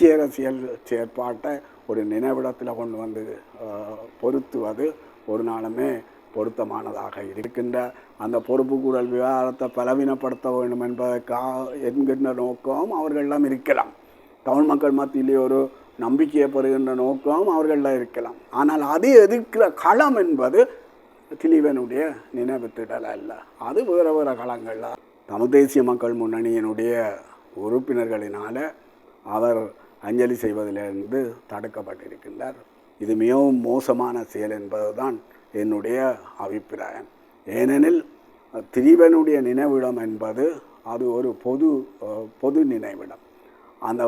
கட்சி அரசியல் செயற்பாட்டை ஒரு நினைவிடத்தில் கொண்டு வந்து பொருத்துவது ஒரு நாளுமே பொருத்தமானதாக இருக்கின்ற அந்த பொறுப்புக்கூறல் விவகாரத்தை பலவீனப்படுத்த வேண்டும் என்பதற்காக என்கின்ற நோக்கம் அவர்களிடம் இருக்கலாம். தமிழ் மக்கள் மத்தியிலே ஒரு நம்பிக்கையை பெறுகின்ற நோக்கம் அவர்களிடம் இருக்கலாம். ஆனால் அது எதிர்க்கிற களம் என்பது திலீபனுடைய நினைவுத்திடல் அல்ல. அது வேறு வேறு களங்களில். தமிழ் தேசிய மக்கள் முன்னணியினுடைய உறுப்பினர்களினால் அவர் அஞ்சலி செய்வதிலிருந்து தடுக்கப்பட்டிருக்கின்றார். இது மிகவும் மோசமான செயல் என்பதுதான் என்னுடைய அபிப்பிராயம். ஏனெனில் திலீபனுடைய நினைவிடம் என்பது அது ஒரு பொது பொது நினைவிடம். அந்த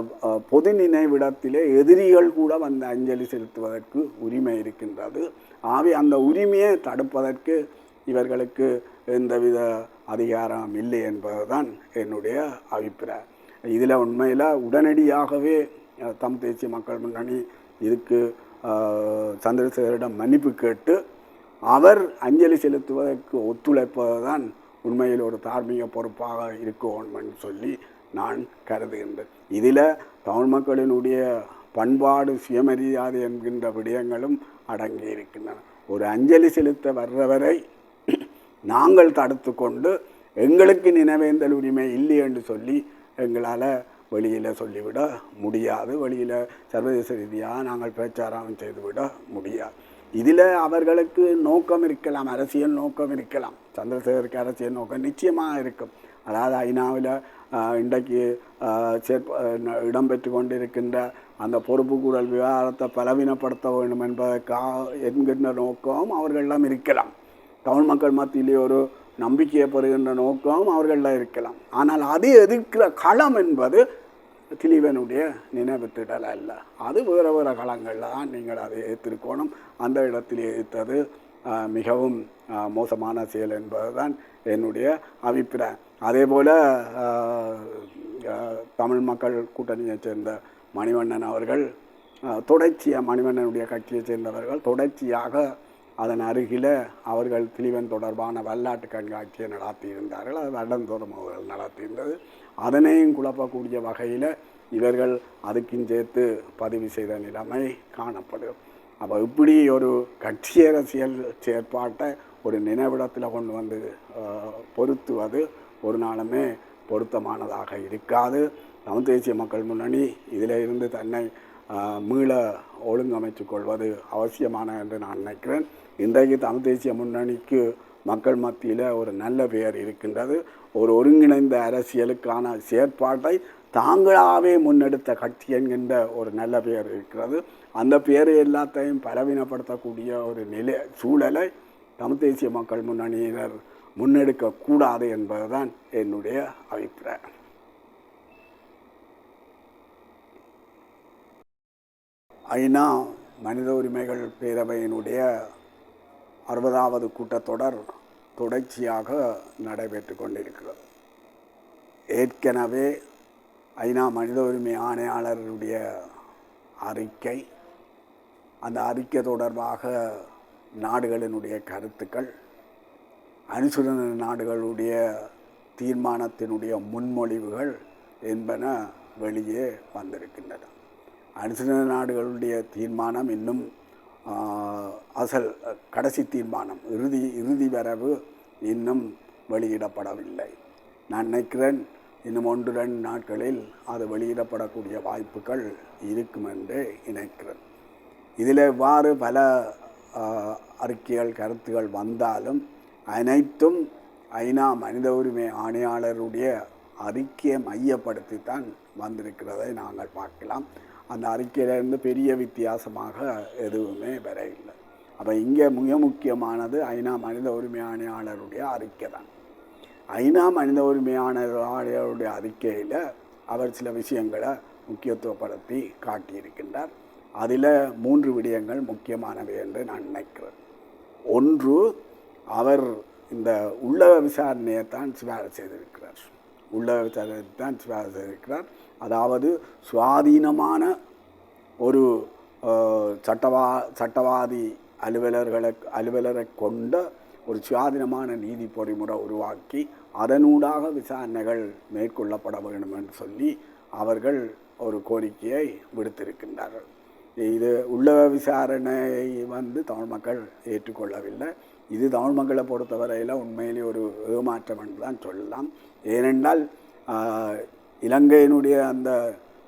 பொது நினைவிடத்திலே எதிரிகள் கூட வந்து அஞ்சலி செலுத்துவதற்கு உரிமை இருக்கின்றது. ஆகவே அந்த உரிமையை தடுப்பதற்கு இவர்களுக்கு எந்தவித அதிகாரம் இல்லை என்பதுதான் என்னுடைய அபிப்பிராயம். இதில் உண்மையில் உடனடியாகவே தம் தமிழ் தேசிய மக்கள் முன்னணி இதுக்கு சந்திரசேகரிடம் மன்னிப்பு கேட்டு அவர் அஞ்சலி செலுத்துவதற்கு ஒத்துழைப்பதுதான் உண்மையில் ஒரு தார்மீக பொறுப்பாக இருக்கணும்னு சொல்லி நான் கருதுகின்றேன். இதில் தமிழ் மக்களினுடைய பண்பாடு சுயமரியாதை என்கின்ற விடயங்களும் அடங்கி இருக்கின்றன. ஒரு அஞ்சலி செலுத்த வர்றவரை நாங்கள் தடுத்து கொண்டு எங்களுக்கு நினைவேந்தல் உரிமை இல்லை என்று சொல்லி எங்களால் வெளியில் சொல்லிவிட முடியாது. வெளியில் சர்வதேச ரீதியாக நாங்கள் பிரச்சாரம் செய்துவிட முடியாது. இதில் அவர்களுக்கு நோக்கம் இருக்கலாம் அரசியல் நோக்கம் இருக்கலாம். சந்திரசேகருக்கு அரசியல் நோக்கம் நிச்சயமாக இருக்கும். அதாவது ஐநாவில் இன்றைக்கு சேர்ப்ப செயற்ப ஆஹ், இடம்பெற்று கொண்டிருக்கின்ற அந்த பொறுப்புக்கூறல் விவகாரத்தை பலவீனப்படுத்த வேண்டும் என்பதற்காக என்கின்ற நோக்கம் அவர்களிடம் இருக்கலாம். தமிழ் மக்கள் மத்தியிலே ஒரு நம்பிக்கையை பெறுகின்ற நோக்கம் அவர்களில் இருக்கலாம். ஆனால் அது எதிர்க்கிற களம் என்பது திலீபனுடைய நினைவுத்திடல் அல்ல அது வேறு வேறு காலங்களில் தான் நீங்கள் அதை ஏற்றிருக்கணும். அந்த இடத்தில் ஏற்றது மிகவும் மோசமான செயல் என்பதுதான் என்னுடைய அபிப்பிராயம். அதே போல் தமிழ் மக்கள் கூட்டணியைச் சேர்ந்த மணிவண்ணன் அவர்கள் தொடர்ச்சியாக மணிவண்ணனுடைய கட்சியைச் சேர்ந்தவர்கள் தொடர்ச்சியாக அதன் அருகில் அவர்கள் திலீபன் தொடர்பான வரலாற்று கண்காட்சியை நடத்தியிருந்தார்கள். அது வருடந்தோறும் அவர்கள் நடத்தியிருந்தது. அதனையும் குழப்பக்கூடிய வகையில் இவர்கள் அதுக்கும் சேர்த்து பதிவு செய்த நிலைமை காணப்படும். அப்போ இப்படி ஒரு கட்சி அரசியல் செயற்பாட்டை ஒரு நினைவிடத்தில் கொண்டு வந்து பொருத்துவது ஒரு நாளுமே பொருத்தமானதாக இருக்காது. தமிழ் தேசிய மக்கள் முன்னணி இதில் இருந்து தன்னை மீள ஒழுங்கமைத்துக் கொள்வது அவசியமான என்று நான் நினைக்கிறேன். இன்றைக்கு தமிழ் தேசிய முன்னணிக்கு மக்கள் மத்தியில் ஒரு நல்ல பெயர் இருக்கின்றது. ஒரு ஒருங்கிணைந்த அரசியலுக்கான செயற்பாட்டை தாங்களாகவே முன்னெடுத்த கட்சி என்கின்ற ஒரு நல்ல பெயர் இருக்கிறது. அந்த பெயரை எல்லாத்தையும் பலவீனப்படுத்தக்கூடிய ஒரு நிலை சூழலை தமிழ் தேசிய மக்கள் முன்னணியினர் முன்னெடுக்கக்கூடாது என்பதுதான் என்னுடைய அபிப்பிராயம். ஐநா மனித உரிமைகள் பேரவையினுடைய அறுபதாவது கூட்டத்தொடர் தொடர்ச்சியாக நடைபெற்று கொண்டிருக்கிறது. ஏற்கனவே ஐநா மனித உரிமை ஆணையாளருடைய அறிக்கை அந்த அறிக்கை தொடர்பாக நாடுகளினுடைய கருத்துக்கள் அனுசரண நாடுகளுடைய தீர்மானத்தினுடைய முன்மொழிவுகள் என்பன வெளியே வந்திருக்கின்றன. அனுசரண நாடுகளுடைய தீர்மானம் இன்னும் அசல் கடைசி தீர்மானம். இறுதி இறுதி வரவு இன்னும் வெளியிடப்படவில்லை. நான் நினைக்கிறேன் இன்னும் ஒன்று ரெண்டு நாட்களில் அது வெளியிடப்படக்கூடிய வாய்ப்புகள் இருக்கும் என்று நினைக்கிறேன். இதில் இவ்வாறு பல அறிக்கைகள் கருத்துகள் வந்தாலும் அனைத்தும் ஐநா மனித உரிமை ஆணையாளருடைய அறிக்கையை மையப்படுத்தி தான் வந்திருக்கிறதை நாங்கள் பார்க்கலாம். அந்த அறிக்கையிலேருந்து பெரிய வித்தியாசமாக எதுவுமே வரையில்லை அப்போ இங்கே மிக முக்கியமானது ஐநா மனித உரிமை ஆணையாளருடைய அறிக்கை தான். ஐநா மனித உரிமை ஆணையாளருடைய அறிக்கையில் அவர் சில விஷயங்களை முக்கியத்துவப்படுத்தி காட்டியிருக்கின்றார். அதில் மூன்று விடயங்கள் முக்கியமானவை என்று நான் நினைக்கிறேன். ஒன்று அவர் இந்த உள்ளக விசாரணையை தான் சிபாரிசு செய்திருக்கிறார். உள்ளதான் விசாரணை தான் அதாவது சுவாதீனமான ஒரு சட்டவா சட்டவாதி அலுவலர்களை அலுவலரை கொண்ட ஒரு சுயாதீனமான நீதி பொறிமுறை உருவாக்கி அதனூடாக விசாரணைகள் மேற்கொள்ளப்பட வேண்டும் என்று சொல்லி அவர்கள் ஒரு கோரிக்கையை விடுத்திருக்கின்றார்கள். இது உள்ள விசாரணையை வந்து தமிழ் மக்கள் ஏற்றுக்கொள்ளவில்லை. இது தமிழ்மக்களை பொறுத்தவரையில் உண்மையிலே ஒரு ஏமாற்றம் என்று தான் சொல்லலாம். ஏனென்றால் இலங்கையினுடைய அந்த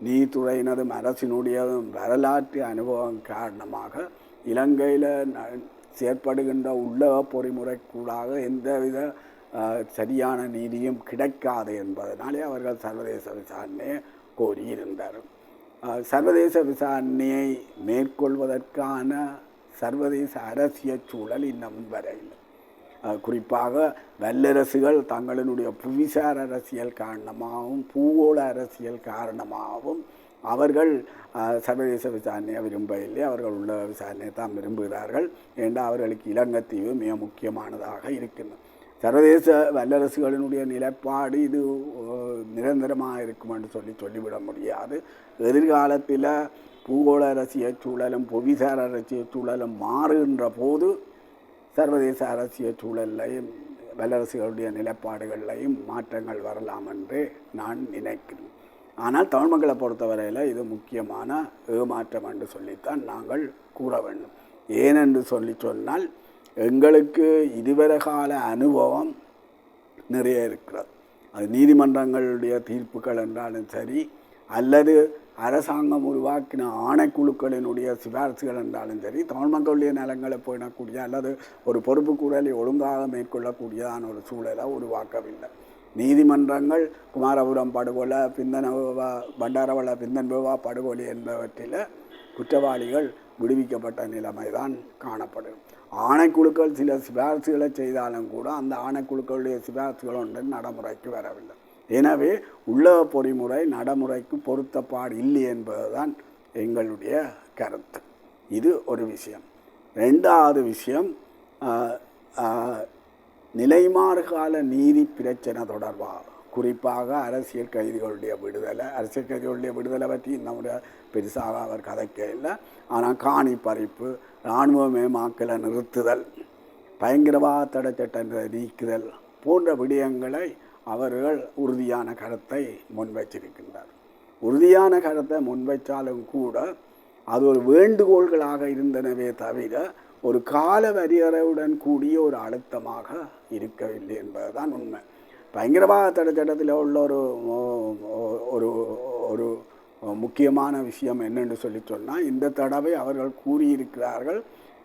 நீதித்துறையினரும் அரசினுடையதும் வரலாற்று அனுபவம் காரணமாக இலங்கையில் செயற்படுகின்ற உள்ளக பொறிமுறைக்கூடாக எந்தவித சரியான நீதியும் கிடைக்காது என்பதனாலே அவர்கள் சர்வதேச விசாரணையை கோரியிருந்தார் சர்வதேச விசாரணையை மேற்கொள்வதற்கான சர்வதேச அரசியல் சூழல் இன்னும் வரையில் குறிப்பாக வல்லரசுகள் தங்களினுடைய புவிசார் அரசியல் காரணமாகவும் பூகோள அரசியல் காரணமாகவும் அவர்கள் சர்வதேச விசாரணையை விரும்பவில்லை. அவர்கள் உள்ள விசாரணையை தான் விரும்புகிறார்கள். ஏனென்றால் அவர்களுக்கு இலங்கைத்தீவு மிக முக்கியமானதாக இருக்கின்றது. சர்வதேச வல்லரசுகளினுடைய நிலைப்பாடு இது நிரந்தரமாக இருக்கும் என்று சொல்லி சொல்லிவிட முடியாது. எதிர்காலத்தில் பூகோள அரசியல் சூழலும் புவிசார் அரசியல் சூழலும் மாறுகின்ற போது சர்வதேச அரசியல் சூழலையும் வல்லரசுகளுடைய நிலைப்பாடுகளையும் மாற்றங்கள் வரலாம் என்று நான் நினைக்கிறேன். ஆனால் தமிழ் மக்களை பொறுத்தவரையில் இது முக்கியமான ஏமாற்றம் என்று சொல்லித்தான் நாங்கள் கூற வேண்டும். ஏனென்று சொல்லி சொன்னால் எங்களுக்கு இதுவரை கால அனுபவம் நிறைய இருக்கிறது. அது நீதிமன்றங்களுடைய தீர்ப்புகள் என்றாலும் சரி அல்லது அரசாங்கம் உருவாக்கின ஆணைக்குழுக்களினுடைய சிபாரிசுகள் என்றாலும் சரி தமிழ் மக்களுடைய நிலங்களை போயிடக்கூடிய அல்லது ஒரு பொறுப்பு ஒழுங்காக மேற்கொள்ளக்கூடியதான ஒரு சூழலை உருவாக்கவில்லை. நீதிமன்றங்கள் குமாரபுரம் படுகொலை பிந்தனவா பண்டாரவள பிந்தன்பவா படுகொலை என்பவற்றில் குற்றவாளிகள் விடுவிக்கப்பட்ட நிலைமைதான் காணப்படும். ஆணைக்குழுக்கள் சில சிபாரிசுகளை செய்தாலும் கூட அந்த ஆணைக்குழுக்களுடைய சிபாரிசுகள் ஒன்று நடைமுறைக்கு வரவில்லை. எனவே உள்ளக பொறிமுறை நடைமுறைக்கு பொருத்தப்பாடு இல்லை என்பதுதான் எங்களுடைய கருத்து. இது ஒரு விஷயம். ரெண்டாவது விஷயம் நிலைமாறுகால நீதி பிரச்சனை தொடர்பாக குறிப்பாக அரசியல் கைதிகளுடைய விடுதலை அரசியல் கைதிகளுடைய விடுதலை பற்றி நம்முடைய பெருசாக அவர் கதைக்க இல்லை. ஆனால் காணி பறிப்பு இராணுவமயமாக்கலை நிறுத்துதல் பயங்கரவாத தடை சட்டங்களை நீக்குதல் போன்ற விடயங்களை அவர்கள் உறுதியான கருத்தை முன்வைச்சிருக்கின்றார் உறுதியான கருத்தை முன்வைச்சாலும் கூட அது ஒரு வேண்டுகோள்களாக இருந்தனவே தவிர ஒரு கால வரையறையுடன் கூடிய ஒரு அழுத்தமாக இருக்கவில்லை என்பதுதான் உண்மை. பயங்கரவாத தடை சட்டத்தில் உள்ள ஒரு ஒரு ஒரு முக்கியமான விஷயம் என்னென்று சொல்லி சொன்னால் இந்த தடவை அவர்கள் கூறியிருக்கிறார்கள்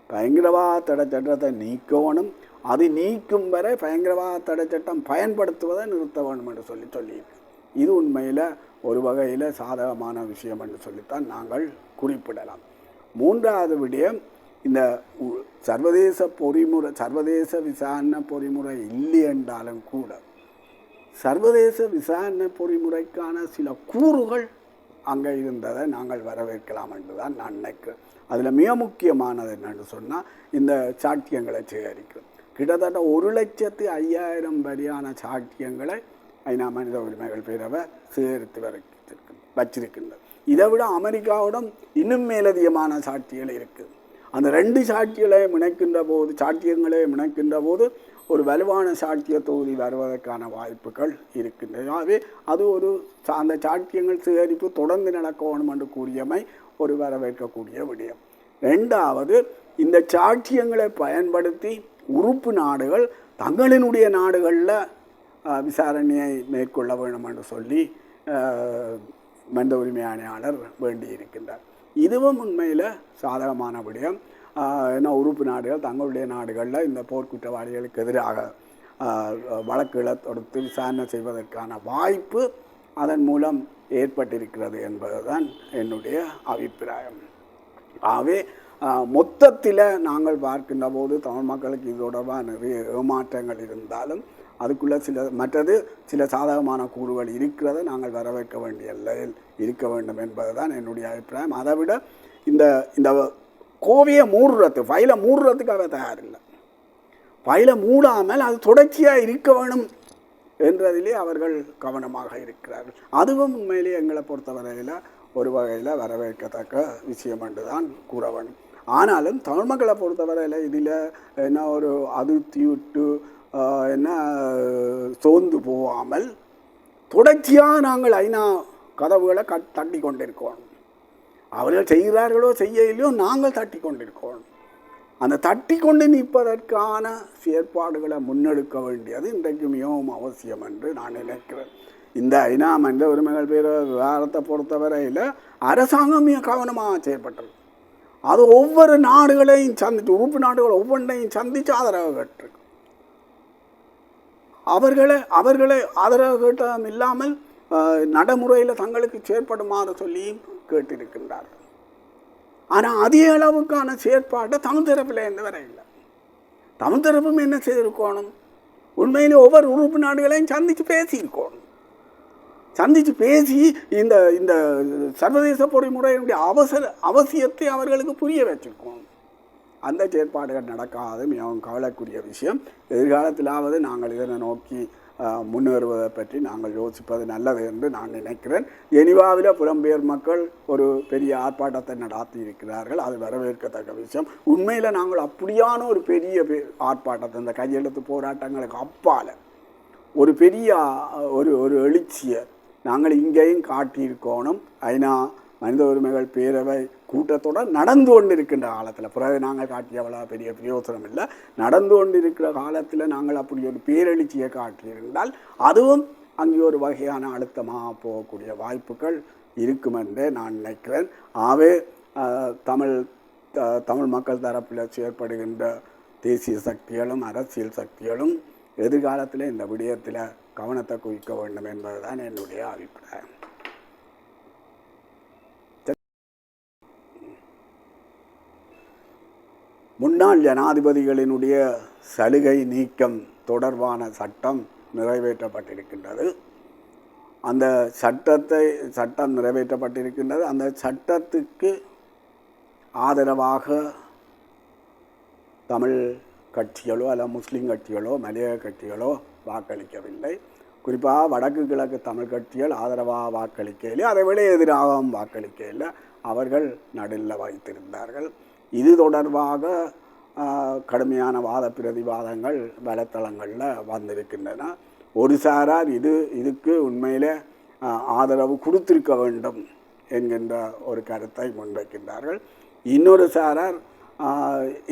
பயங்கரவாத தடை சட்டத்தை நீக்கணும் அது நீக்கும் வரை பயங்கரவாத தடை சட்டம் பயன்படுத்துவதை நிறுத்த வேண்டும் என்று சொல்லி சொல்லியிருக்கு. இது உண்மையில் ஒரு வகையில் சாதகமான விஷயம் என்று சொல்லித்தான் நாங்கள் குறிப்பிடலாம். மூன்றாவது விடயம் இந்த உ- சர்வதேச பொறிமுறை சர்வதேச விசாரணை பொறிமுறை இல்லை என்றாலும் கூட சர்வதேச விசாரணை பொறிமுறைக்கான சில கூறுகள் அங்கே இருந்ததை நாங்கள் வரவேற்கலாம் என்று தான் நான் நினைக்கிறேன். அதில் மிக முக்கியமானது என்னென்னு சொன்னால் இந்த சாட்டியங்களை சேகரிக்கும். கிட்டத்தட்ட ஒரு லட்சத்து ஐயாயிரம் வரியான சாட்டியங்களை ஐநா மனித உரிமைகள் பேரவை சேகரித்து வரைக்கும் வச்சிருக்கின்றது. இதை விட அமெரிக்காவிடம் இன்னும் மேலதிகமான சாட்சிகள் இருக்குது அந்த ரெண்டு சாட்சிகளையும் இணைக்கின்ற போது சாட்சியங்களையும் இணைக்கின்ற போது ஒரு வலுவான சாட்சிய தொகுதி வருவதற்கான வாய்ப்புகள் இருக்கின்றன. ஆகவே அது ஒரு சா- அந்த சாட்சியங்கள் சேகரிப்பு தொடர்ந்து நடக்கணும் என்று கூறியமை ஒரு வரவேற்கக்கூடிய விடயம். ரெண்டாவது இந்த சாட்சியங்களை பயன்படுத்தி உறுப்பு நாடுகள் தங்களினுடைய நாடுகளில் விசாரணையை மேற்கொள்ள வேண்டும் என்று சொல்லி அஹ், மனித உரிமை ஆணையாளர் வேண்டியிருக்கின்றார். இதுவும் உண்மையில் சாதகமான விடயம். ஏன்னா உறுப்பு நாடுகள் தங்களுடைய நாடுகளில் இந்த போர்க்குற்றவாளிகளுக்கு எதிராக வழக்குகளை தொடுத்து விசாரணை செய்வதற்கான வாய்ப்பு அதன் மூலம் ஏற்பட்டிருக்கிறது என்பதுதான் என்னுடைய அபிப்பிராயம். ஆகவே மொத்தத்தில் நாங்கள் பார்க்கின்ற போது தமிழ் மக்களுக்கு இது தொடர்பாக நிறைய ஏமாற்றங்கள் இருந்தாலும் அதுக்குள்ளே சில மற்றது சில சாதகமான கூறுகள் இருக்கிறதை நாங்கள் வரவேற்க வேண்டிய எல்லையில் இருக்க வேண்டும் என்பதுதான் என்னுடைய அபிப்பிராயம். அதை விட இந்த இந்த கோவையை மூடுறது ஃபைலை மூடுறதுக்கு அவ தயாரில்லை. ஃபைலை மூடாமல் அது தொடர்ச்சியாக இருக்க வேணும் என்றதிலே அவர்கள் கவனமாக இருக்கிறார்கள். அதுவும் உண்மையிலே எங்களை பொறுத்தவரையில் ஒரு வகையில் வரவேற்கத்தக்க விஷயம் என்று தான் கூற வேண்டும். ஆனாலும் தமிழ் மக்களை பொறுத்தவரையில் இதில் என்ன ஒரு அதிருப்தி விட்டு என்ன சோர்ந்து போகாமல் தொடர்ச்சியாக நாங்கள் ஐநா கதவுகளை கட் தட்டி கொண்டிருக்கோம். அவர்கள் செய்கிறார்களோ செய்யலையோ நாங்கள் தட்டி கொண்டிருக்கோம். அந்த தட்டி கொண்டு நிற்பதற்கான செயற்பாடுகளை முன்னெடுக்க வேண்டியது இன்றைக்கு மிகவும் அவசியம் என்று நான் நினைக்கிறேன். இந்த ஐநா மனித உரிமைகள் பேர விவகாரத்தை பொறுத்தவரையில் அரசாங்கம் மிக கவனமாக செயல்பட்டது அது ஒவ்வொரு நாடுகளையும் சந்தித்து உறுப்பு நாடுகள் ஒவ்வொன்றையும் சந்தித்து ஆதரவு கேட்டிருக்கு. அவர்களை அவர்களை ஆதரவு கேட்டதும் இல்லாமல் நடைமுறையில் தங்களுக்கு செயற்படுமாறு சொல்லியும் கேட்டிருக்கின்றார்கள். ஆனால் அதிக அளவுக்கான செயற்பாட்டை தமிழ் தரப்பில் இருந்து வர இல்லை. தமிழ் தரப்பும் என்ன செய்திருக்கணும்? உண்மையிலே ஒவ்வொரு உறுப்பு நாடுகளையும் சந்தித்து பேசியிருக்கணும். சந்தித்து பேசி இந்த இந்த சர்வதேச பொறிமுறையினுடைய அவசர அவசியத்தை அவர்களுக்கு புரிய வச்சிருக்கோம். அந்த செயற்பாடுகள் நடக்காது மிகவும் கவலைக்குரிய விஷயம். எதிர்காலத்திலாவது நாங்கள் இதனை நோக்கி முன்னேறுவதை பற்றி நாங்கள் யோசிப்பது நல்லது என்று நான் நினைக்கிறேன். ஜெனிவாவில் புலம்பெயர் மக்கள் ஒரு பெரிய ஆர்ப்பாட்டத்தை நடத்தி இருக்கிறார்கள் அது வரவேற்கத்தக்க விஷயம். உண்மையில் நாங்கள் அப்படியான ஒரு பெரிய ஆர்ப்பாட்டத்தை இந்த கையெழுத்து போராட்டங்களுக்கு அப்பால் ஒரு பெரிய ஒரு ஒரு எழுச்சியை நாங்கள் இங்கேயும் காட்டியிருக்கோணும். ஐநா மனித உரிமைகள் பேரவை கூட்டத்தோட நடந்து கொண்டிருக்கின்ற காலத்தில். பிறகு நாங்கள் காட்டிய அவ்வளோ பெரிய பிரயோசனம் இல்லை. நடந்து கொண்டிருக்கிற காலத்தில் நாங்கள் அப்படி ஒரு பேரெழுச்சியை காட்டியிருந்தால் அதுவும் அங்கே ஒரு வகையான அழுத்தமாக போகக்கூடிய வாய்ப்புகள் இருக்கும் என்றே நான் நினைக்கிறேன். ஆகவே தமிழ் த- தமிழ் மக்கள் தரப்பில் செயற்படுகின்ற தேசிய சக்திகளும் அரசியல் சக்திகளும் எதிர்காலத்தில் இந்த விடயத்தில் கவனத்தை குவிக்க வேண்டும் என்பதுதான் என்னுடைய அபிப்பிராயம். முன்னாள் ஜனாதிபதிகளினுடைய சலுகை நீக்கம் தொடர்பான சட்டம் நிறைவேற்றப்பட்டிருக்கின்றது. அந்த சட்டத்தை சட்டம் நிறைவேற்றப்பட்டிருக்கின்றது. அந்த சட்டத்துக்கு ஆதரவாக தமிழ் கட்சிகளோ அல்ல முஸ்லீம் கட்சிகளோ மலைய கட்சிகளோ வாக்களிக்கவில்லை. குறிப்பாக வடக்கு கிழக்கு தமிழ் கட்சிகள் ஆதரவாக வாக்களிக்கையில் அதை விட எதிராகவும் வாக்களிக்கையில் அவர்கள் நடுவில் வைத்திருந்தார்கள். இது தொடர்பாக கடுமையான வாத பிரதிவாதங்கள் வலைத்தளங்களில் வந்திருக்கின்றன. ஒரு சாரார் இது இதுக்கு உண்மையில் ஆதரவு கொடுத்திருக்க வேண்டும் என்கின்ற ஒரு கருத்தை முன்வைக்கின்றார்கள். இன்னொரு சாரார்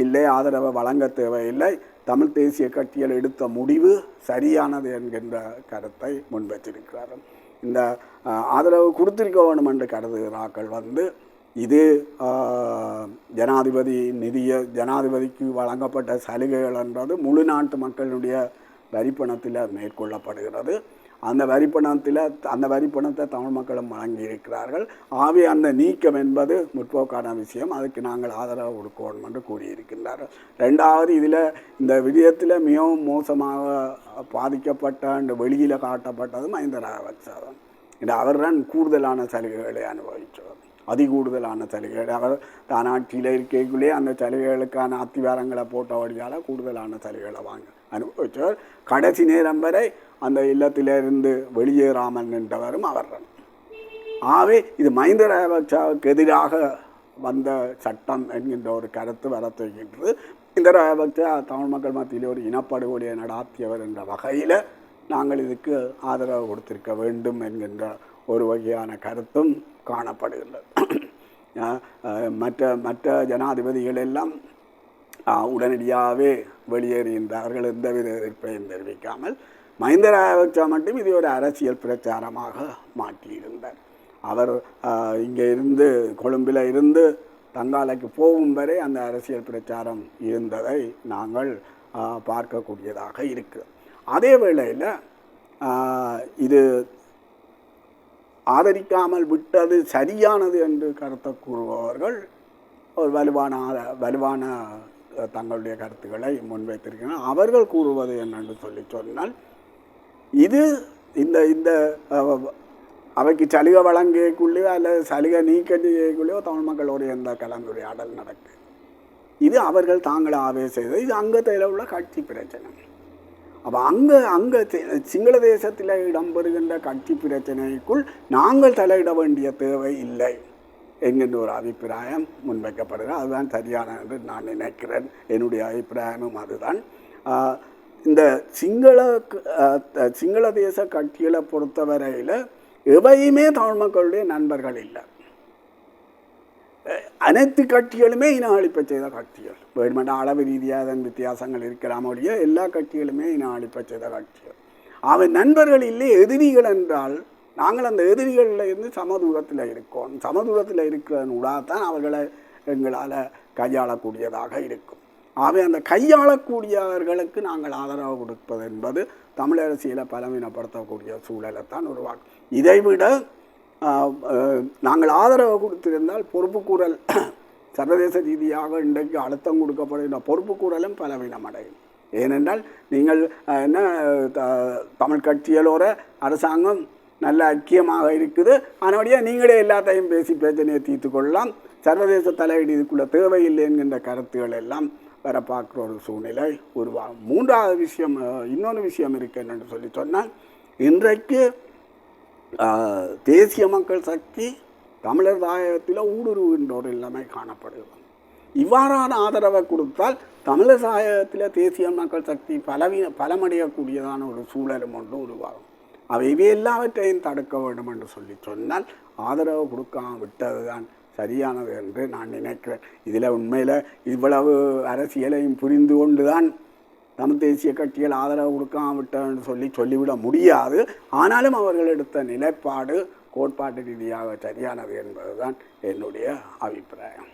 இல்லை ஆதரவை வழங்க தேவையில்லை. தமிழ் தேசிய கட்சியில் எடுத்த முடிவு சரியானது என்கின்ற கருத்தை முன்வைத்திருக்கிறார்கள் இந்த ஆதரவு கொடுத்திருக்க வேண்டும் என்று கருதுகிறார்கள். வந்து இது ஜனாதிபதி நிதிய ஜனாதிபதிக்கு வழங்கப்பட்ட சலுகைகள் என்றது முழு நாட்டு மக்களுடைய வரிப்பணத்தில் மேற்கொள்ளப்படுகிறது. அந்த வரிப்பணத்தில் அந்த வரிப்பணத்தை தமிழ் மக்களும் வழங்கியிருக்கிறார்கள். ஆகவே அந்த நீக்கம் என்பது முற்போக்கான விஷயம். அதுக்கு நாங்கள் ஆதரவு கொடுக்கணும் என்று கூறியிருக்கின்றார்கள். ரெண்டாவது இதில் இந்த விடயத்தில் மிகவும் மோசமாக பாதிக்கப்பட்ட அந்த வெளியில் காட்டப்பட்டதும் மஹிந்த ராஜபக்சவன் இந்த அவர்தான் கூடுதலான சலுகைகளை அனுபவித்தவர். அதிகூடுதலான சலுகைகள். அவர் தான் ஆட்சியில் இருக்கைக்குள்ளே அந்த சலுகைகளுக்கான அத்திவாரங்களை போட்ட வழியால் கூடுதலான சலுகைகளை வாங்க அனுபவித்தவர். கடைசி நேரம் வரை அந்த இல்லத்திலிருந்து வெளியேறாமல் நின்றவரும் அவர்தான் ஆகவே இது மஹிந்த ராஜபக்சாவுக்கு எதிராக வந்த சட்டம் என்கின்ற ஒரு கருத்து வரத்துகின்றது இந்த ராஜபக்சா தமிழ் மக்கள் மத்தியில் ஒரு இனப்படுகொலையை நடாத்தியவர் என்ற வகையில் நாங்கள் இதுக்கு ஆதரவு கொடுத்திருக்க வேண்டும் என்கின்ற ஒரு வகையான கருத்தும் காணப்படுகின்றது. மற்ற மற்ற ஜனாதிபதிகள் எல்லாம் உடனடியாகவே வெளியேறுகின்றார்கள் எந்தவித எதிர்ப்பையும் தெரிவிக்காமல். மஹிந்த மட்டும் இது ஒரு அரசியல் பிரச்சாரமாக மாற்றியிருந்தார். அவர் இங்கே இருந்து கொழும்பில் இருந்து தங்காலைக்கு போகும் வரை அந்த அரசியல் பிரச்சாரம் இருந்ததை நாங்கள் பார்க்கக்கூடியதாக இருக்குது அதே வேளையில் இது ஆதரிக்காமல் விட்டது சரியானது என்று கருத்தை கூறுபவர்கள் ஒரு வலுவான வலுவான தங்களுடைய கருத்துக்களை முன்வைத்திருக்கிறார் அவர்கள் கூறுவது என்னென்று சொல்லி சொன்னால் இது இந்த இந்த அவைக்கு சலுகை வழங்கக்குள்ளேயோ அல்லது சலுகை நீக்க செய்யக்குள்ளேயோ தமிழ் மக்களுடைய எந்த கலந்துரையாடல் நடக்குது இது அவர்கள் தாங்களாகவே செய்தது. இது அங்கத்தில் உள்ள கட்சி பிரச்சனை. அப்போ அங்கே அங்கே சிங்கள தேசத்தில் இடம்பெறுகின்ற கட்சி பிரச்சனைக்குள் நாங்கள் தலையிட வேண்டிய தேவை இல்லை என்கின்ற ஒரு அபிப்பிராயம் முன்வைக்கப்படுகிறது. அதுதான் சரியான என்று நான் நினைக்கிறேன். என்னுடைய அபிப்பிராயமும் அதுதான். இந்த சிங்கள சிங்கள தேச கட்சிகளை பொறுத்தவரையில் எவையுமே தமிழ் மக்களுடைய நண்பர்கள் இல்லை. அனைத்து கட்சிகளுமே இன அழிப்பை செய்த கட்சிகள். வேணுமென்ற அளவு ரீதியாக அதன் வித்தியாசங்கள் இருக்கலாம் ஒழிய எல்லா கட்சிகளுமே இன அழிப்பை செய்த கட்சிகள். அவன் நண்பர்கள் இல்லை எதிரிகள் என்றால் நாங்கள் அந்த எதிரிகளில் இருந்து சமதூரத்தில் இருக்கோம். சமதூரத்தில் இருக்கிறதன் தான் அவர்களை எங்களால் கையாளக்கூடியதாக இருக்கும். ஆகவே அந்த கையாளக்கூடியவர்களுக்கு நாங்கள் ஆதரவு கொடுப்பது என்பது தமிழரசியில் பலவீனப்படுத்தக்கூடிய சூழலை தான் உருவாக்கும். இதைவிட நாங்கள் ஆதரவு கொடுத்திருந்தால் பொறுப்புக்கூறல் சர்வதேச ரீதியாக இன்றைக்கு அழுத்தம் கொடுக்கப்படுகின்ற பொறுப்புக்கூறலும் பலவீனமடையும். ஏனென்றால் நீங்கள் என்ன த- தமிழ் கட்சிகளோட அரசாங்கம் நல்ல ஐக்கியமாக இருக்குது. அதனுடைய நீங்களே எல்லாத்தையும் பேசி பிரச்சனையை தீர்த்து கொள்ளலாம். சர்வதேச தலையீடு இதுக்குள்ள தேவையில்லை என்கின்ற கருத்துக்கள் எல்லாம் வர பார்க்குற ஒரு சூழ்நிலை உருவாகும் மூன்றாவது விஷயம் இன்னொரு விஷயம் இருக்கு என்னென்னு சொல்லி சொன்னால் இன்றைக்கு தேசிய மக்கள் சக்தி தமிழர் தாயகத்தில் ஊடுருவுகின்ற ஒரு நிலைமை காணப்படுகிறது. இவ்வாறான ஆதரவை கொடுத்தால் தமிழர் தாயகத்தில் தேசிய மக்கள் சக்தி பலவீன பலமடையக்கூடியதான ஒரு சூழலும் ஒன்று உருவாகும். அவை இவை எல்லாவற்றையும் தடுக்க வேண்டும் என்று சொல்லி சொன்னால் ஆதரவு கொடுக்காம விட்டது தான் சரியானது என்று நான் நினைக்கிறேன். இதில் உண்மையில் இவ்வளவு அரசியலையும் புரிந்து கொண்டு தான் தமிழ் தேசிய கட்சிகள் ஆதரவு கொடுக்காமட்டன்னு சொல்லி சொல்லிவிட முடியாது. ஆனாலும் அவர்கள் எடுத்த நிலைப்பாடு கோட்பாட்டு ரீதியாக சரியானது என்பதுதான் என்னுடைய அபிப்பிராயம்.